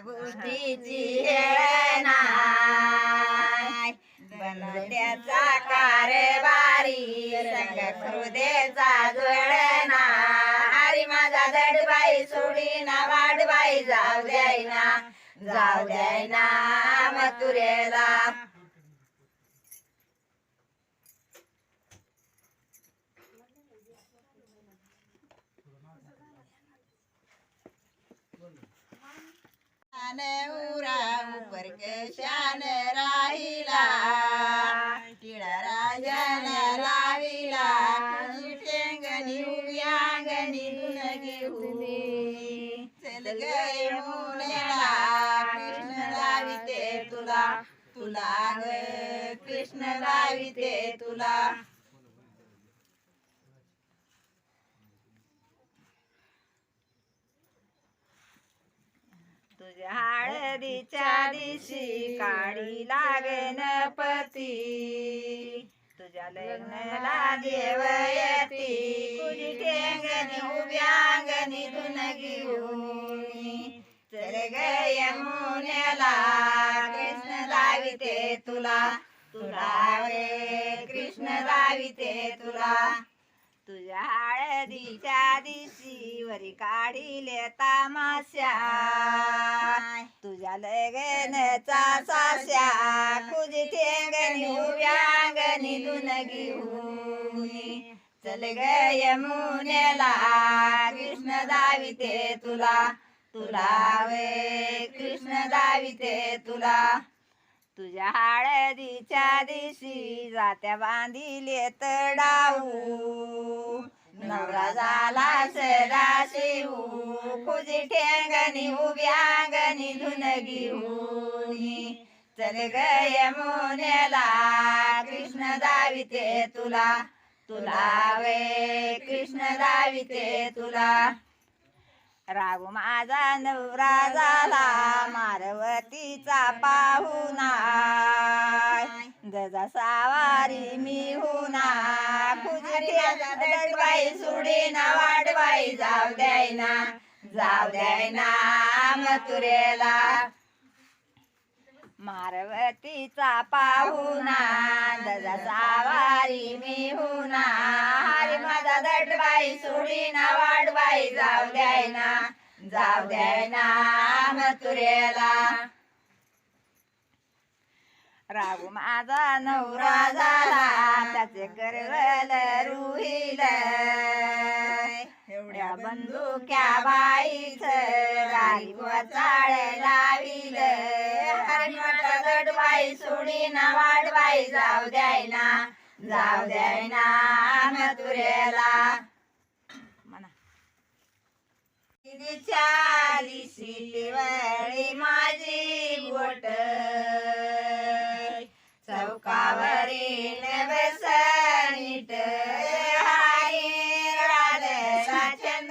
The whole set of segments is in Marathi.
गोष्टीची नाय बनवत्याचा कारभारी संग हृदयचा जुळणा हरी माझा दडबाई सोडी ना वाडबाई जाऊ द्याय ना जाऊ द्याय ना मथुरेला. शान उरा उपर शान राहिला. टिळा राजन लाविला. टेंगणी उव्यांगणी गुण घेऊन. चल गे मुलेला कृष्ण लाविते तुला. तुला ग कृष्ण लाविते तुला. तुझ्या हळदीच्या दिवशी काढी लागेन पती. तुझ्या लग्नाला देव येती. तुझी ठेंगणी उभ्यांगणी धुन घेऊन चल गय मुनेला कृष्ण दाविते तुला. तुला रे कृष्ण दाविते तुला. तुझ्या हळदीच्या दिशी वरी काढिले तामाश्या तुझ्या लगनचा सास्या खुजी ठेंगणी उभ्यांगणी दुन घेऊनी चल ग यमुनेला कृष्ण दाविते तुला. तुला वे कृष्ण दाविते तुला. तुझ्या हळदीच्या दिवशी जात्या बांधिले तडाऊ नवरा झाला सदा शिवू खुजी ठेंगणी उभ्यांगणी धुन घेऊन चल ग यमुनेला कृष्ण दाविते तुला. तुला वे कृष्ण दाविते तुला. राव माझा नवरा झाला मारवतीचा पाहुना गजा सावारी मी हुना खुजबाई सुडीना जाऊ द्यायना जाऊ द्याय ना मथुरेला. मारवतीचा पाहुना दजा सावारी मी हुना हरी माझा दटबाई सोडी ना वाडबाई जाऊ द्यायना जाऊ द्यायना मथुरेला. राहू माझा नवरा झाला त्याचे करवल रुईल एवढ्या बंदुक्या बाईच गाडी चाळ लाविल. बाई दडबाई सोडी ना वाडबाई जाऊ द्यायना. जाऊ द्यायना मथुरेला. म्हणा. दिदीच्या माझी बोट. चौकावरील बसनीट हारी राधेला चंद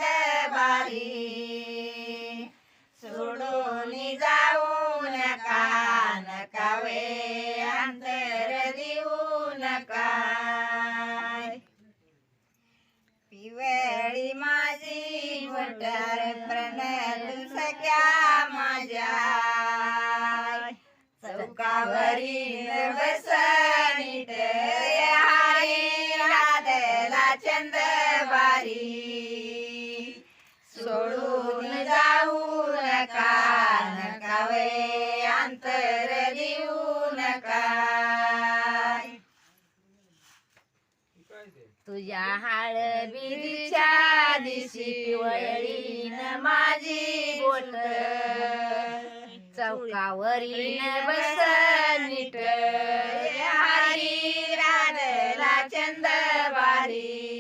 बारी. वटार प्रणत सख्या माझ्या चौकावरील बसा तुझ्या हळबीच्या दिशी वळीन माझी बोट. चौकावरील बसनीट हरी राधला चंदबारी